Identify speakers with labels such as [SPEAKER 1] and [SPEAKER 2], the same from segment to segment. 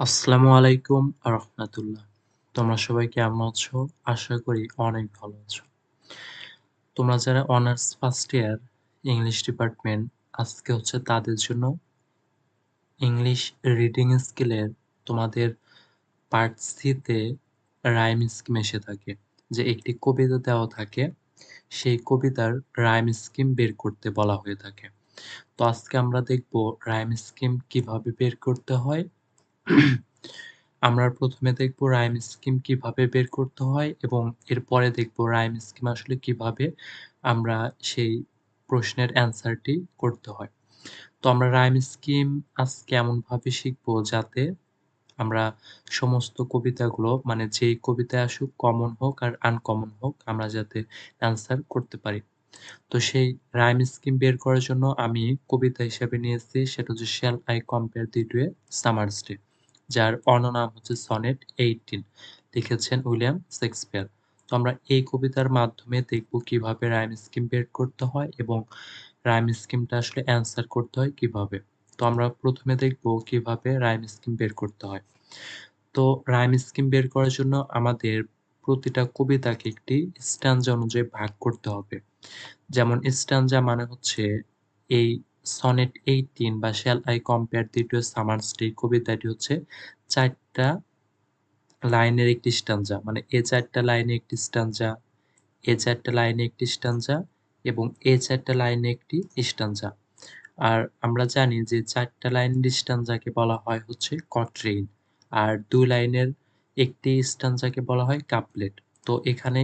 [SPEAKER 1] আসসালামু আলাইকুম রহমতুল্লাহ তোমরা সবাই কেমন আছো? আশা করি অনেক ভালো আছো। তোমরা যারা honours first year English department, আজকে হচ্ছে তাদের জন্য ইংলিশ রিডিং স্কিলের তোমাদের পার্ট সিতে রাইম স্কিম এসে থাকে, যে একটি কবিতা দেওয়া থাকে, সেই কবিতার রাইম স্কিম বের করতে বলা হয়ে থাকে। তো আজকে আমরা দেখব রাইম স্কিম কীভাবে বের করতে হয় আমরা প্রথমে দেখব রাইম স্কিম কীভাবে বের করতে হয় এবং এরপরে দেখব রাইম স্কিম আসলে কীভাবে আমরা সেই প্রশ্নের অ্যান্সারটি করতে হয়। তো আমরা রাইম স্কিম আজকে এমনভাবে শিখব যাতে আমরা সমস্ত কবিতাগুলো মানে যেই কবিতায় আসুক কমন হোক আর আনকমন হোক, আমরা যাতে অ্যান্সার করতে পারি। তো সেই রাইম স্কিম বের করার জন্য আমি কবিতা হিসেবে নিয়েছি, সেটা হচ্ছে shall I compare thee to a summer's day যার অন্য নাম হচ্ছে সনেট এইটিন। লিখেছেন উইলিয়াম শেক্সপিয়ার। তো আমরা এই কবিতার মাধ্যমে দেখব কীভাবে রাইম স্কিম বের করতে হয় এবং রাইম স্কিমটা আসলে অ্যান্সার করতে হয় কীভাবে। তো আমরা প্রথমে দেখব কীভাবে রাইম স্কিম বের করতে হয়। তো রাইম স্কিম বের করার জন্য আমাদের প্রতিটা কবিতাকে একটি স্ট্যান্ডা অনুযায়ী ভাগ করতে হবে। যেমন স্ট্যান্ডা মানে হচ্ছে এই সনেট এইটিন বা shall I compare thee to summer's day কবিতাটি হচ্ছে চারটা লাইনের একটি স্ট্যান্ডা মানে এ চারটা লাইনে একটি স্ট্যান্ডা, এ চারটা লাইনে একটি স্ট্যান্ডা এবং এ চারটা লাইনে একটি স্ট্যান্ডা। আর আমরা জানি যে চারটা লাইনের স্ট্যান্ডাকে বলা হয় হচ্ছে কট্রেইন আর দুই লাইনের একটি স্ট্যান্ডাকে বলা হয় কাপলেট। তো এখানে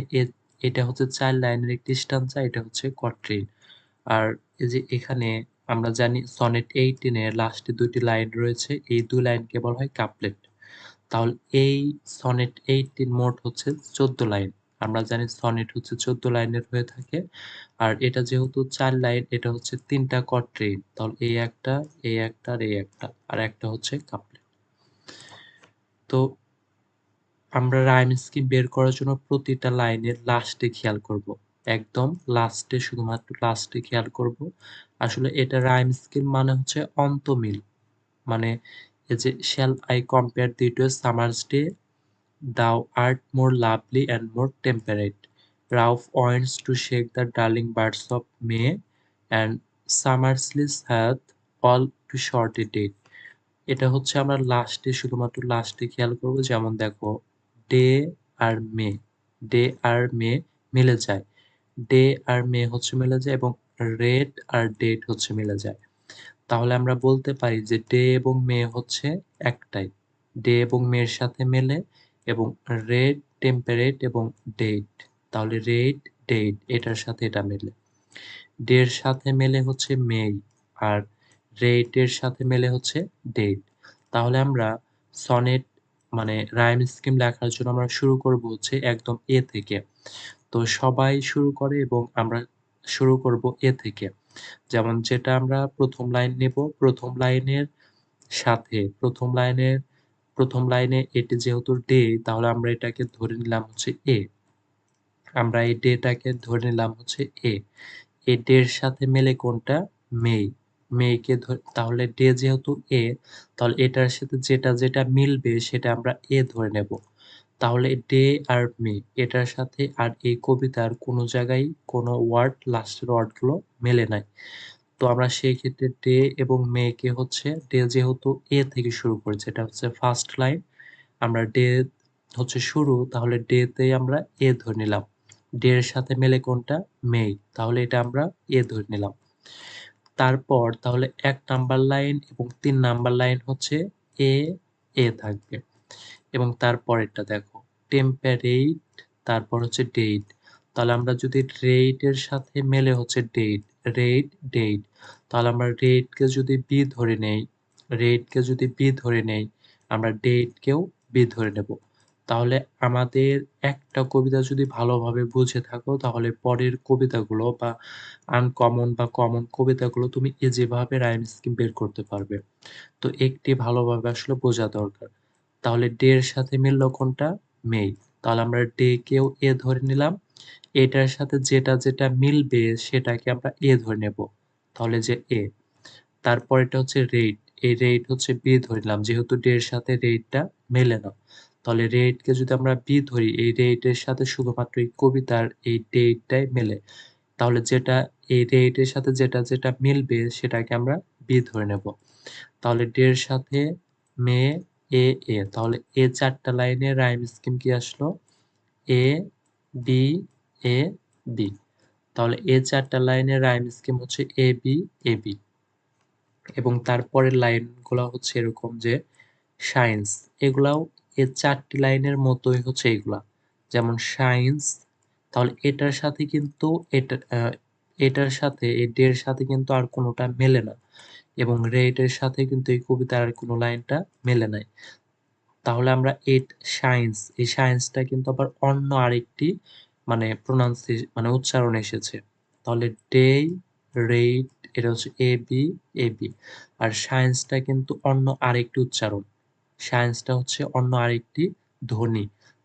[SPEAKER 1] এটা হচ্ছে চার লাইনের একটি স্ট্যান্ডা, এটা হচ্ছে কট্রেইন আর এই যে এখানে আমরা জানি সনেট এইটিনের লাস্টে দুটি লাইন রয়েছে। এই দুই লাইনকে বলা হয় কাপলেট তাহলে এই সনেট এইটিন মোট হচ্ছে চোদ্দ লাইন আমরা জানি সনেট হচ্ছে চোদ্দ লাইনের হয়ে থাকে। আর এটা যেহেতু চার লাইন এটা হচ্ছে তিনটা কট্রেইন তাহলে এই একটা এই একটা, আর এই একটা, আর একটা হচ্ছে কাপলেট তো আমরা রাইম স্কিম বের করার জন্য প্রতিটা লাইনের লাস্টে খেয়াল করব। একদম লাস্টে শুধুমাত্র লাস্টে খেয়াল করব। আসলে এটা রাইম স্কিম মানে হচ্ছে অন্তমিল। মানে এই যে shall I compare thee to summer's day thou art more lovely and more temperate rough winds to shake the darling birds of May and summer's lease hath all too short a date এটা হচ্ছে আমরা লাস্টে শুধুমাত্র লাস্টে খেয়াল করব। যেমন দেখো ডে আর মে ডে আর মে মিলে যায়। ডে আর মে হচ্ছে মিলে যায় এবং রেড আর ডেট হচ্ছে মিলে যায়। তাহলে আমরা বলতে পারি যে ডে এবং মে হচ্ছে একটাই। ডে এবং মেয়ের সাথে মেলে এবং রেড টেম্পারেট এবং ডেট। তাহলে রেড, ডেট এটার সাথে এটা মেলে। ডের সাথে মেলে হচ্ছে মে আর রেটের সাথে মেলে হচ্ছে ডেট। তাহলে আমরা সনেট মানে রাইম স্কিম লেখার জন্য আমরা শুরু করব হচ্ছে একদম এ থেকে। তো সবাই শুরু করে এবং আমরা শুরু করব এ থেকে। যেমন যেটা আমরা প্রথম লাইন নেব, প্রথম লাইনের সাথে, প্রথম লাইনের, প্রথম লাইনে এটি যেহেতু ডে, তাহলে আমরা এটাকে ধরে নিলাম হচ্ছে এ। আমরা এই ডেটাকে ধরে নিলাম হচ্ছে এ। এ ডের সাথে মেলে কোনটা? মে মেয়েকে তাহলে ডে যেহেতু এ, তাহলে এটার সাথে যেটা যেটা মিলবে সেটা আমরা এ ধরে নেব। তাহলে ডে আর মে এটার সাথে আর এই কবিতার কোনো জায়গায় কোনো ওয়ার্ড লাস্টের ওয়ার্ডগুলো মেলে নাই। তো আমরা সেই ক্ষেত্রে ডে এবং মেকে হচ্ছে, ডে যেহেতু এ থেকে শুরু করেছে, এটা হচ্ছে ফার্স্ট লাইন আমরা ডে হচ্ছে শুরু, তাহলে ডেতেই আমরা এ ধরে নিলাম। ডে এর সাথে মেলে কোনটা? মে তাহলে এটা আমরা এ ধরে নিলাম। তারপর তাহলে এক নাম্বার লাইন এবং তিন নাম্বার লাইন হচ্ছে এ এ থাকবে। এবং তারপরেরটা দেখো টেম্পারেট তারপর হচ্ছে ডেট তাহলে আমরা যদি রেটের সাথে মেলে হচ্ছে ডেট রেট ডেট তাহলে আমরা রেটকে যদি বি ধরে নেই রেটকে যদি বি ধরে নেই, আমরা ডেটকেও বি ধরে নেব। তাহলে আমাদের একটা কবিতা যদি ভালোভাবে বুঝে থাকো, তাহলে পরের কবিতাগুলো বা আনকমন বা কমন কবিতাগুলো তুমি যেভাবে রাইম স্কিম বের করতে পারবে। তো একটি ভালোভাবে আসলে বোঝা দরকার। তাহলে ডে এর সাথে মিলল কোনটা? মে তাহলে আমরা ডে কেও এ ধরে নিলাম। এটার সাথে যেটা যেটা মিলবে সেটাকে আমরা এ ধরে নেব। তাহলে যে এ। তারপর এটা হচ্ছে রেট। এই রেট হচ্ছে বি ধরে নিলাম। যেহেতু ডে এর সাথে রেটটা মেলে না। তাহলে রেটকে যদি আমরা বি ধরি, এই রেটের সাথে শুধুমাত্র এই কবিতার এই ডেটটাই মেলে। তাহলে যেটা, এই রেটের সাথে যেটা যেটা মিলবে সেটাকে আমরা বি ধরে নেব। তাহলে ডে এর সাথে মে এ এ তাহলে এ চারটা লাইনে রাইম স্কিম কি আসলো? এ বি এ বি তাহলে এ চারটা লাইনের রাইম স্কিম হচ্ছে এ বি এ বি এবং তারপরের লাইনগুলো হচ্ছে এরকম যে সায়েন্স এগুলাও এর চারটি লাইনের মতোই হচ্ছে এগুলা। যেমন সায়েন্স তাহলে এটার সাথে কিন্তু এটা এটার সাথে এই ডের সাথে কিন্তু আর কোনোটা মেলে না। এবং রেটের সাথে কিন্তু এই কবিতার কোনো লাইনটা মেলে নাই। তাহলে আমরা এট সায়েন্স এই সায়েন্সটা কিন্তু আবার অন্য আরেকটি মানে প্রোনাউন্সি মানে উচ্চারণ এসেছে। তাহলে ডে রেট এটা হচ্ছে এ বি এ বি আর সায়েন্সটা কিন্তু অন্য আরেকটি উচ্চারণ। সায়েন্সটা হচ্ছে অন্য আরেকটি ধ্বনি।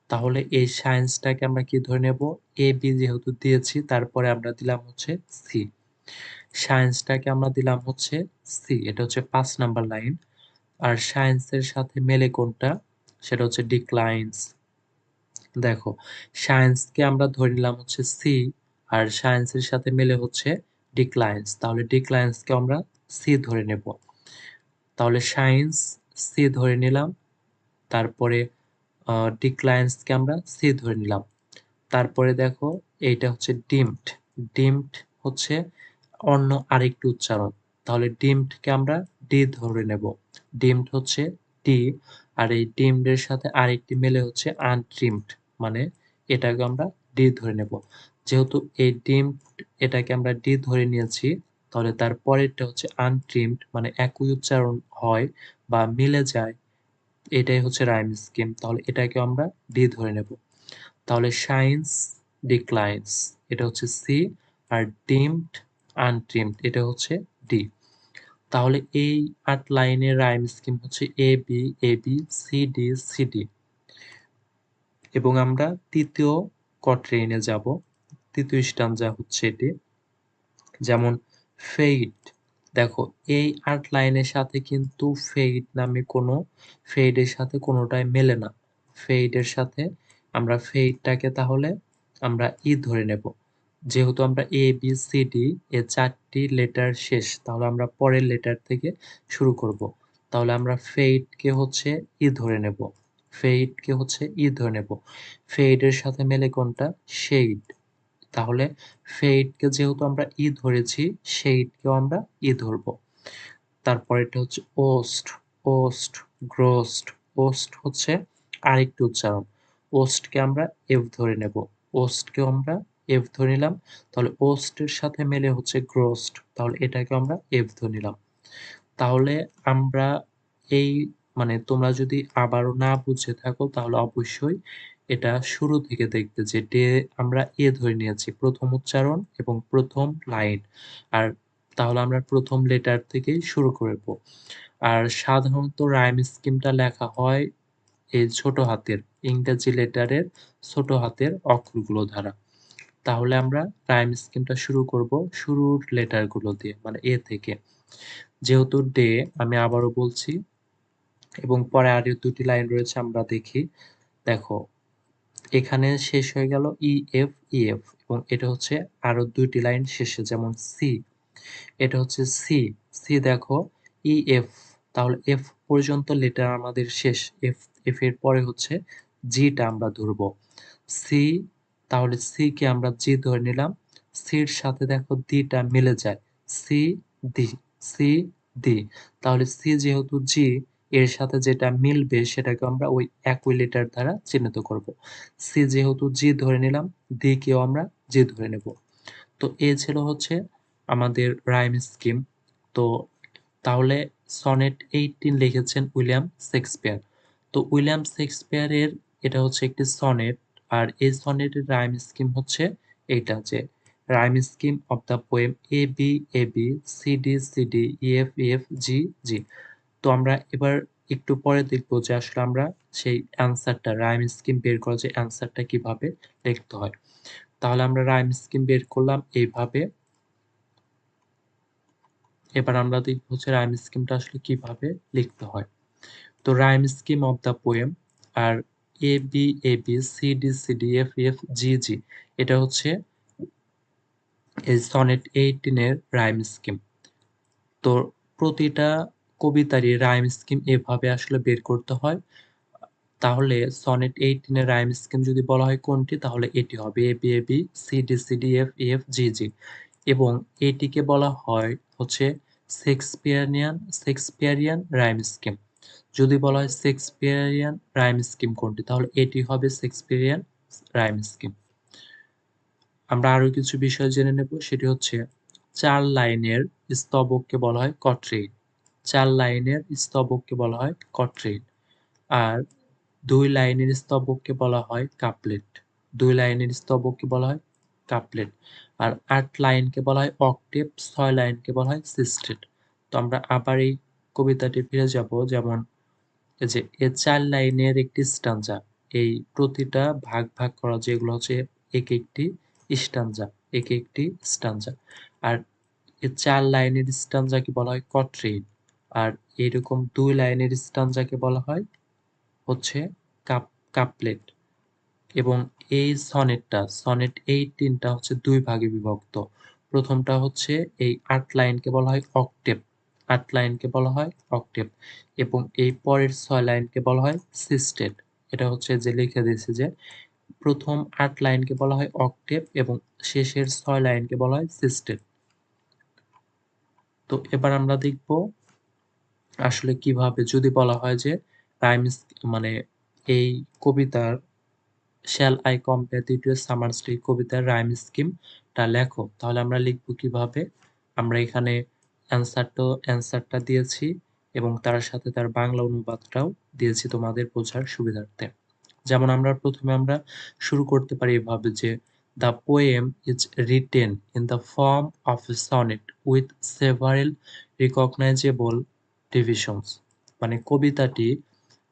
[SPEAKER 1] তাহলে এই সায়েন্সটাকে আমরা কি ধরে নেব? এ বি যেহেতু দিয়েছি, তারপরে আমরা দিলাম হচ্ছে সি সায়েন্সটাকে আমরা দিলাম হচ্ছে সি এটা হচ্ছে পাঁচ নাম্বার লাইন। আর সায়েন্সের সাথে মেলে কোনটা? সেটা হচ্ছে ডিক্লাইন্স দেখো সায়েন্সকে আমরা ধরে নিলাম হচ্ছে সি আর সায়েন্সের সাথে মেলে হচ্ছে ডিক্লাইন্স তাহলে ডিক্লাইন্সকে আমরা সি ধরে নেব। তাহলে সায়েন্স সি ধরে নিলাম, তারপরে ডিক্লায়েন্সকে আমরা সি ধরে নিলাম। তারপরে দেখো, এইটা হচ্ছে ডিমড ডিমড হচ্ছে অন্য আরেকটি উচ্চারণ। তাহলে ডিমডকে আমরা ডি ধরে নেব। ডিমড হচ্ছে ডি, আর এই ডিমডের সাথে আরেকটি মেলে হচ্ছে আনট্রিমড মানে এটাকে আমরা ডি ধরে নেব। যেহেতু এই ডিম এটাকে আমরা ডি ধরে নিয়েছি, তাহলে তার পরেরটা হচ্ছে আনট্রিমড মানে একই উচ্চারণ হয় বা মিলে যায়, এটাই হচ্ছে রাইম স্কিম। তাহলে এটাকে আমরা ডি ধরে নেব। তাহলে সায়েন্স ডিক্লাইন্স, এটা হচ্ছে সি, আর ডিমড আনট্রিমড এটা হচ্ছে ডি তাহলে এই আট লাইনের রাইম স্কিম হচ্ছে A B A B C D C D এবং আমরা তৃতীয় কট্রেইনে যাব। তৃতীয় স্টানজা হচ্ছে এটি যেমন ফেইড দেখো এই আট লাইনের সাথে কিন্তু ফেইড নামে কোনো ফেইডের সাথে কোনোটাই মেলে না। ফেইডের সাথে আমরা ফেইডটাকে তাহলে আমরা ই ধরে নেব। যেহেতু আমরা এ বি সি ডি এ চারটি লেটার শেষ, তাহলে আমরা পরের লেটার থেকে শুরু করব। তাহলে আমরা ফেইডকে হচ্ছে ই ধরে নেব। ফেইডকে হচ্ছে ই ধরে নেব। ফেইডের সাথে মেলে কোনটা? শেড তাহলে ফেইডকে যেহেতু আমরা ই ধরেছি সেইডকেও আমরা ই ধরব। তারপর এটা হচ্ছে ওস্ট ওস্ট গ্রোস্ট ওস্ট হচ্ছে আরেকটি উচ্চারণ। ওস্টকে আমরা এফ ধরে নেব। ওস্টকেও আমরা এফ ধরে নিলাম। তাহলে ওস্টের সাথে মেলে হচ্ছে গ্রোস্ট তাহলে এটাকে আমরা এফ ধরে নিলাম। তাহলে আমরা এই মানে তোমরা যদি আবারও না বুঝে থাকো, তাহলে অবশ্যই এটা শুরু থেকে দেখতে যে ডে আমরা এ ধরে নিয়েছি, প্রথম উচ্চারণ এবং প্রথম লাইন আর তাহলে আমরা প্রথম লেটার থেকেই শুরু করব। আর সাধারণত রাইম স্কিমটা লেখা হয় এই ছোট হাতের, ইংরেজি লেটারের ছোট হাতের অক্ষরগুলো দ্বারা। তাহলে আমরা রাইম স্কিমটা শুরু করব শুরুর লেটারগুলো দিয়ে মানে এ থেকে। যেহেতু ডে আমি আবারও বলছি, এবং পরে আরও দুটি লাইন রয়েছে, আমরা দেখি। দেখো, এখানে শেষ হয়ে গেল ই এফ ই এফ এবং এটা হচ্ছে আরও দুইটি লাইন শেষে, যেমন সি এটা হচ্ছে সি সি দেখো ই এফ তাহলে এফ পর্যন্ত লেটার আমাদের শেষ। এফ এফ এর পরে হচ্ছে জিটা আমরা ধরবো। সি তাহলে সি কে আমরা জি ধরে নিলাম। সির সাথে দেখো দিটা মিলে যায়। সি দি সি দি তাহলে সি যেহেতু জি এর সাথে যেটা মিলবে সেটাকে আমরা ওই একই লেটার দ্বারা চিহ্নিত করব। সি যেহেতু জি ধরে নিলাম ডি কেও আমরা জি ধরে নেব। তো এ ছিল হচ্ছে আমাদের রাইম স্কিম তো তাহলে সনেট এইটিন লিখেছেন উইলিয়াম শেক্সপিয়ার। তো উইলিয়াম শেক্সপিয়ারের এটা হচ্ছে একটি সনেট। আর এই সনেটের রাইম স্কিম হচ্ছে এইটা যে rhyme scheme of the poem A B A B C D C D E F E F G G তো আমরা এবার একটু পরে দেখব যে আসলে আমরা সেই অ্যান্সারটা রাইম স্কিম বের করা যে অ্যান্সারটা কীভাবে লিখতে হয়। তাহলে আমরা রাইম স্কিম বের করলাম এইভাবে। এবার আমরা দেখব হচ্ছে রাইম স্কিমটা আসলে কীভাবে লিখতে হয়। তো rhyme scheme of the poem R A B A B C D C D F F G G এটা হচ্ছে এই সনেট এইটিনের রাইম স্কিম তো প্রতিটা কবিতারই রাইম স্কিম এভাবে আসলে বের করতে হয়। তাহলে সনেট এইটিনের রাইম স্কিম যদি বলা হয় কোনটি, তাহলে এটি হবে A B A B C D C D F F G G এবং এটিকে বলা হয় হচ্ছে শেক্সপিয়ারিয়ান শেক্সপিয়ারিয়ান রাইম স্কিম যদি বলা হয় শেক্সপিয়ারিয়ান রাইম স্কিম কোনটি, তাহলে এটি হবে শেক্সপিয়ারিয়ান রাইম স্কিম আমরা আরও কিছু বিষয় জেনে নেব, সেটি হচ্ছে চার লাইনের স্তবককে বলা হয় কট্রেইন চার লাইনের স্তবককে বলা হয় কট্রেইন আর দুই লাইনের স্তবককে বলা হয় কাপলেট দুই লাইনের স্তবককে বলা হয় কাপলেট আর আট লাইনকে বলা হয় অক্টেভ ছয় লাইনকে বলা হয় সিস্টেট তো আমরা আবার এই কবিতাটি ফিরে যাব, যেমন যে, এ চার লাইনের একটি স্টাঞ্জা এই প্রতিটা ভাগ ভাগ করা যেগুলো হচ্ছে এক একটি স্টাঞ্জা এক একটি স্টাঞ্জা আর এ চার লাইনের স্টাঞ্জাকে বলা হয় কট্রেইন আর এরকম দুই লাইনের স্টাঞ্জাকে বলা হয় হচ্ছে কাপ, কাপলেট। এবং এই সনেটটা, সনেট এইটিনটা হচ্ছে দুই ভাগে বিভক্ত। প্রথমটা হচ্ছে এই আট লাইনকে বলা হয় অক্টেভ আট লাইনকে বলা হয় অক্টেভ এবং এই পরের ছয় লাইনকে বলা হয় সিস্টেড। এটা হচ্ছে যে লিখে দিয়েছে যে প্রথম আট লাইনকে বলা হয় অক্টেভ এবং শেষের ছয় লাইনকে বলা হয় সিস্টেড। তো এবার আমরা দেখব আসলে কীভাবে যদি বলা হয় যে রাইমস মানে এই কবিতার শ্যাল আই কম্পেয়ার দ্বিতীয় সামার স্ট্রি কবিতার রাইম স্কিমটা লেখো। তাহলে আমরা লিখব কীভাবে? আমরা এখানে অ্যান্সারটা অ্যান্সারটা দিয়েছি এবং তার সাথে তার বাংলা অনুবাদটাও দিয়েছি তোমাদের বোঝার সুবিধার্থে। যেমন আমরা প্রথমে আমরা শুরু করতে পারি এভাবে যে the poem is written in the form of a sonnet with several recognisable divisions মানে কবিতাটি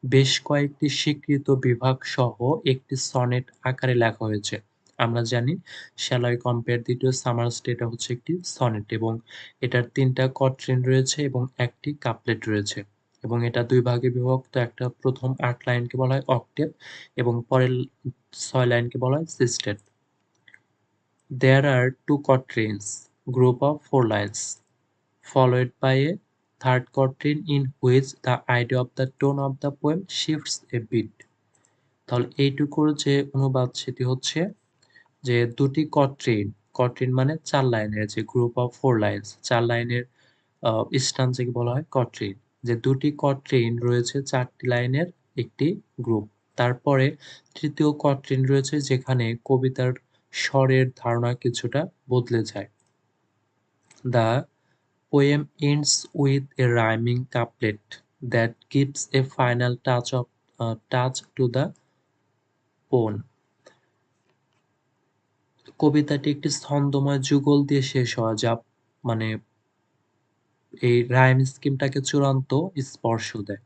[SPEAKER 1] বেশ কয়েকটি স্বীকৃত বিভাগ সহ একটি সনেট আকারে লেখা হয়েছে। আমরা জানি শ্যালয় কম্পেয়ার দ্বিতীয় সামার স্টেটা হচ্ছে একটি সনেট এবং এটার তিনটা কট্রিন রয়েছে এবং একটি কাপলেট রয়েছে। এবং এটা দুই ভাগে বিভক্ত, একটা প্রথম আট লাইনকে বলা হয় অক্টেভ এবং পরের ছয় লাইনকে বলা হয় sestet there are two quatrains group of four lines followed by a third quatrain in which the idea of the tone of the poem shifts a bit তাহলে এইটুকুর যে অনুবাদ সেটি হচ্ছে যে দুটি কট্রেন কট্রেন মানে চার লাইনের যে গ্রুপ অফ ফোর লাইন্স চার লাইনের স্টান স্টানজাকে বলা হয় কট্রেন যে দুটি কট্রেন রয়েছে চারটি লাইনের একটি গ্রুপ তারপরে তৃতীয় কট্রেন রয়েছে যেখানে কবিতার স্বরের ধারণা কিছুটা বদলে যায়। The poem ends with a rhyming couplet that gives a final touch of uh, touch to poem কবিতাটি একটি ছন্দময় যুগল দিয়ে শেষ হয়, যা মানে এই রাইম স্কিমটাকে চূড়ান্ত স্পর্শ দেয়।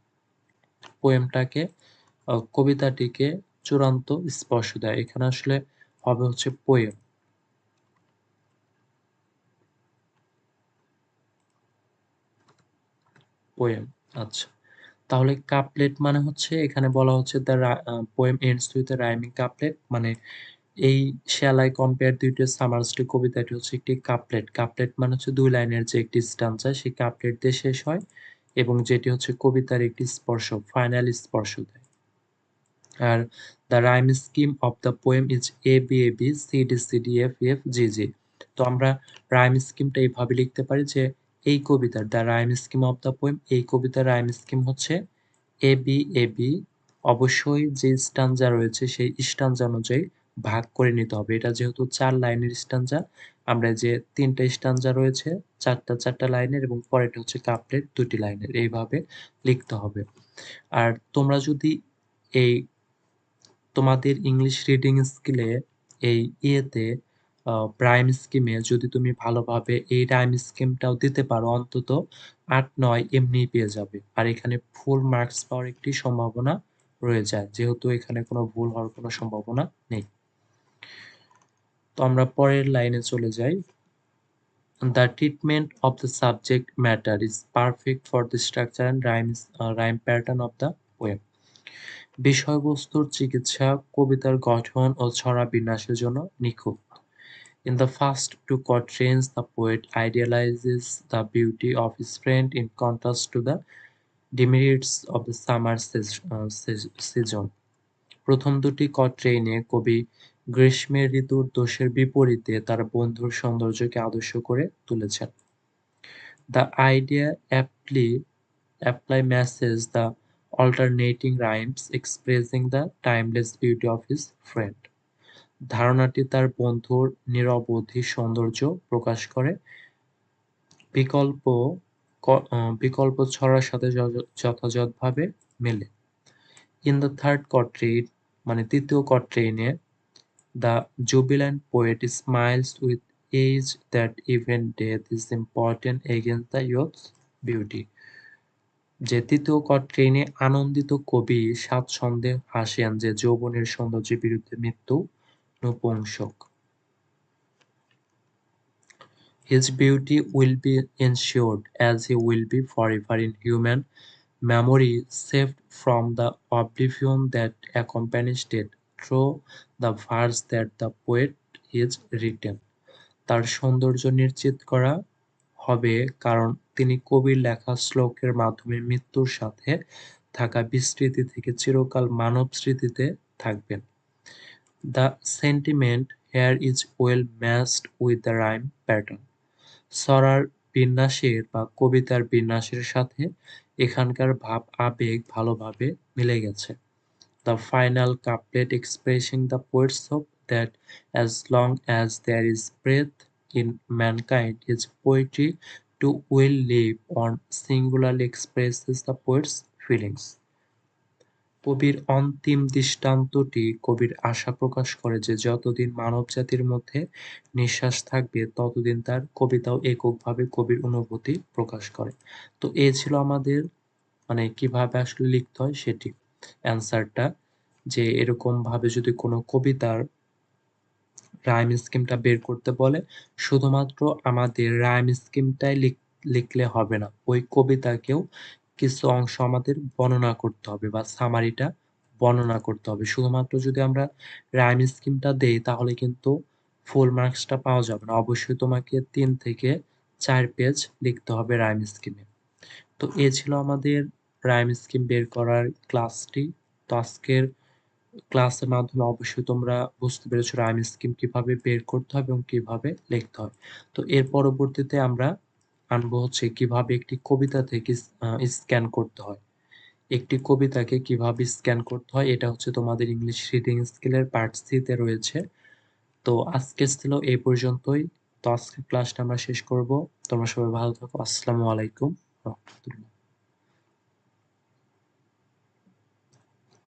[SPEAKER 1] পোয়েমটাকে কবিতাটিকে চূড়ান্ত স্পর্শ দেয়। এখানে আসলে হবে হচ্ছে পোয়েম পোয়েম আচ্ছা। তাহলে কাপলেট মানে হচ্ছে, এখানে বলা হচ্ছে the poem ends with rhyming couplet মানে এই শ্যালাই কম্পেয়ার দুইটা সামারস্টি কবিতাটি হচ্ছে একটি কাপলেট কাপলেট মানে হচ্ছে দুই লাইনের যে একটি স্টান্সা সেই কাপলেট দিয়ে শেষ হয় এবং যেটি হচ্ছে কবিতার একটি স্পর্শ ফাইনাল স্পর্শ দেয় আর the rhyme scheme of the poem is A B A B C D C D F F G G তো আমরা রাইম স্কিমটা এইভাবে লিখতে পারি যে এই কবিতার the rhyme scheme of the poem এই কবিতার রাইম স্কিম হচ্ছে এ বি এ বি অবশ্যই যে স্টানজা রয়েছে, সেই স্টানজা অনুযায়ী ভাগ করে নিতে হবে। এটা যেহেতু চার লাইনের স্টানজা আমরা যে তিনটা স্টানজা রয়েছে, চারটা চারটা লাইনের এবং পরেরটা হচ্ছে কাপলেট দুটি লাইনের, এইভাবে লিখতে হবে। আর তোমরা যদি এই তোমাদের ইংলিশ রিডিং স্কিলে এই ইয়েতে প্রাইম স্কিমে যদি তুমি ভালোভাবে এই রাইম স্কিমটাও দিতে পারো, অন্তত আট, নয় এমনিই পেয়ে যাবে। আর এখানে ফুল মার্কস পাওয়ার একটি সম্ভাবনা রয়ে যায়, যেহেতু এখানে কোনো ভুল হওয়ার কোনো সম্ভাবনা নেই। তো আমরা পরের লাইনে চলে যাই The treatment of the subject matter is perfect for the structure and rhymes, uh, rhyme pattern of the poem. বিষয়বস্তুর চিকিৎসা কবিতার গঠন ও ছড়া বিন্যাসের জন্য নিখুঁত In the first two quatrains, the poet idealizes the beauty of his friend in contrast to the demerits of the summer season. প্রথম দুটি কট্রেইনে কবি গ্রীষ্মের ঋতুর দোষের বিপরীতে তার বন্ধুর সৌন্দর্যকে আদর্শ করে তুলেছেন। The idea apply apply message the alternating rhymes expressing the timeless beauty of his friend ধারণাটি তার বন্ধুর নিরবধি সৌন্দর্য প্রকাশ করে। বিকল্প বিকল্প ছড়ার সাথে যথাযথভাবে মেলে। ইন দ্য থার্ড কট্রেইন মানে তৃতীয় কট্রেইনে the jubilant poet smiles with age that even death is important against the youth beauty যে তৃতীয় আনন্দিত কবি সাত সন্দেহ হাসেন যে যৌবনের সৌন্দর্যের বিরুদ্ধে মৃত্যু নপুংসক। His beauty will be ensured as he will be forever in human memory, saved from the oblivion that accompanies it through the verse that the poet is written তার সৌন্দর্য নিশ্চিত করা হবে কারণ তিনি কবির লেখা শ্লোকের মাধ্যমে মৃত্যুর সাথে থাকা বিস্মৃতি থেকে চিরকাল মানব স্মৃতিতে থাকবেন। The sentiment here is well matched with the rhyme pattern সরার বিন্যাসের বা কবিতার বিন্যাসের সাথে এখানকার ভাব, আবেগ ভালোভাবে মিলে গেছে। The final couplet expressing the poet's hope that as long as there is breath in mankind is poetry to will live on singularly expresses the poet's feelings কবির অন্তিম দৃষ্টান্তটি কবির আশা প্রকাশ করে যে যতদিন মানব জাতির মধ্যে নিঃশ্বাস থাকবে, ততদিন তার কবিতাও এককভাবে কবির অনুভূতি প্রকাশ করে। তো এ ছিল আমাদের মানে কীভাবে আসলে লিখতে হয় সেটি। অ্যান্সারটা যে এরকম ভাবে যদি কোনো কবিতার রাইম স্কিমটা বের করতে বলে, শুধুমাত্র আমাদের রাইম স্কিমটাই লিখলে হবে না। ওই কবিতাকেও কিছু অংশ আমাদের বর্ণনা করতে হবে বা সামারিটা বর্ণনা করতে হবে। শুধুমাত্র যদি আমরা রাইম স্কিমটা দেই, তাহলে কিন্তু ফুল মার্কসটা পাওয়া যাবে না। অবশ্যই তোমাকে তিন থেকে চার পেজ লিখতে হবে রাইম স্কিমে তো এ ছিল আমাদের রাইম স্কিম বের করার ক্লাসটি তো আজকের ক্লাসের মাধ্যমে অবশ্যই তোমরা বুঝতে পেরেছ রাইম স্কিম কীভাবে বের করতে হবে এবং কীভাবে লিখতে হয় তো এর পরবর্তীতে আমরা আনব হচ্ছে কীভাবে একটি কবিতা থেকে স্ক্যান করতে হয়। একটি কবিতাকে কীভাবে স্ক্যান করতে হয় এটা হচ্ছে তোমাদের ইংলিশ রিডিং স্কিলের পার্ট সিতে রয়েছে। তো আজকে ছিল এই পর্যন্তই। তো আজকের ক্লাসটা আমরা শেষ করব। তোমরা সবাই ভালো থাকো। আসসালামু আলাইকুম। রহমতুল্লাহ।